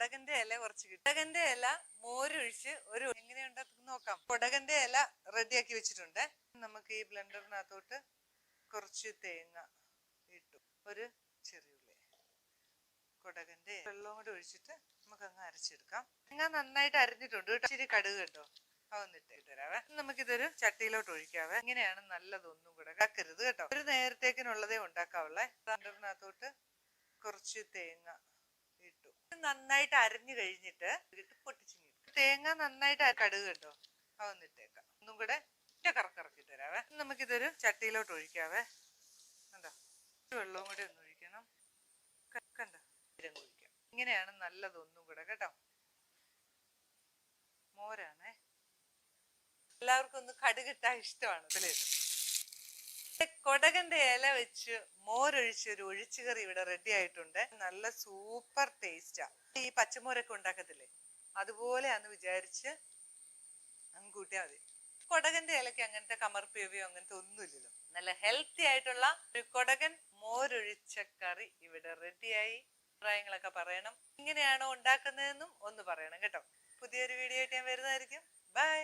കൊടകന്റെ ഇല കുറച്ച് കൊടകന്റെ ഇല മോരൊഴിച്ച് ഒരു എങ്ങനെയുണ്ടാക്കും നോക്കാം. കൊടകന്റെ ഇല റെഡിയാക്കി വെച്ചിട്ടുണ്ട്. നമുക്ക് ഈ ബ്ലെൻഡറിനകത്തോട്ട് കുറച്ച് തേങ്ങ ഇട്ടു. ഒരു ചെറിയുള്ളി കൊടകന്റെ വെള്ളം കൂടെ ഒഴിച്ചിട്ട് നമുക്ക് അങ്ങ് അരച്ചെടുക്കാം. തേങ്ങ നന്നായിട്ട് അരഞ്ഞിട്ടുണ്ട് കേട്ടോ. ഇച്ചിരി കടുക് കേട്ടോ അതൊന്നിട്ട് തരാവേ. നമുക്കിതൊരു ചട്ടിയിലോട്ട് ഒഴിക്കാവേ. ഇങ്ങനെയാണ് നല്ലതൊന്നും കൂടെ കാക്കരുത് കേട്ടോ. ഒരു നേരത്തേക്കിനുള്ളതേ ഉണ്ടാക്കാവുള്ളേ. ബ്ലെൻഡറിനകത്തോട്ട് കുറച്ച് തേങ്ങ ഇട്ടു നന്നായിട്ട് അരഞ്ഞു കഴിഞ്ഞിട്ട് ഇട്ട്. പൊട്ടിച്ചിങ്ങി തേങ്ങ നന്നായിട്ട് കടുക് കേട്ടോ അതൊന്നിട്ടേക്കാം ഒന്നും കൂടെ ഒറ്റ കറക്കിറക്കി തരാവേ. നമുക്കിതൊരു ചട്ടിയിലോട്ട് ഒഴിക്കാവേ. കണ്ടോ? വെള്ളവും കൂടി ഒന്ന് ഒഴിക്കണം. കണ്ടോ? ഇരം ഇങ്ങനെയാണ് നല്ലതൊന്നും കൂടെ കേട്ടോ? മോരാണേ. എല്ലാവർക്കും ഒന്ന് കടുകിട്ടാൻ ഇഷ്ടമാണ് ഇതിലിത് കൊടകന്റെ ഇല വെച്ച് മോരൊഴിച്ച് ഒരു ഒഴിച്ചുകറി ഇവിടെ റെഡി ആയിട്ടുണ്ട്. നല്ല സൂപ്പർ ടേസ്റ്റാ ഈ പച്ചമോരൊക്കെ ഉണ്ടാക്കത്തില്ലേ? അതുപോലെയാന്ന് വിചാരിച്ച് അങ്ങ് കൂട്ടിയാൽ മതി. കൊടകന്റെ ഇലക്ക് അങ്ങനത്തെ കമർപ്പിയവയോ അങ്ങനത്തെ ഒന്നുമില്ലല്ലോ. നല്ല ഹെൽത്തി ആയിട്ടുള്ള ഒരു കൊടകൻ മോരൊഴിച്ച കറി ഇവിടെ റെഡിയായി അഭിപ്രായങ്ങളൊക്കെ പറയണം. ഇങ്ങനെയാണോ ഉണ്ടാക്കുന്നതെന്നും ഒന്ന് പറയണം കേട്ടോ. പുതിയൊരു വീഡിയോ ആയിട്ട് ഞാൻ വരുന്നതായിരിക്കും. ബൈ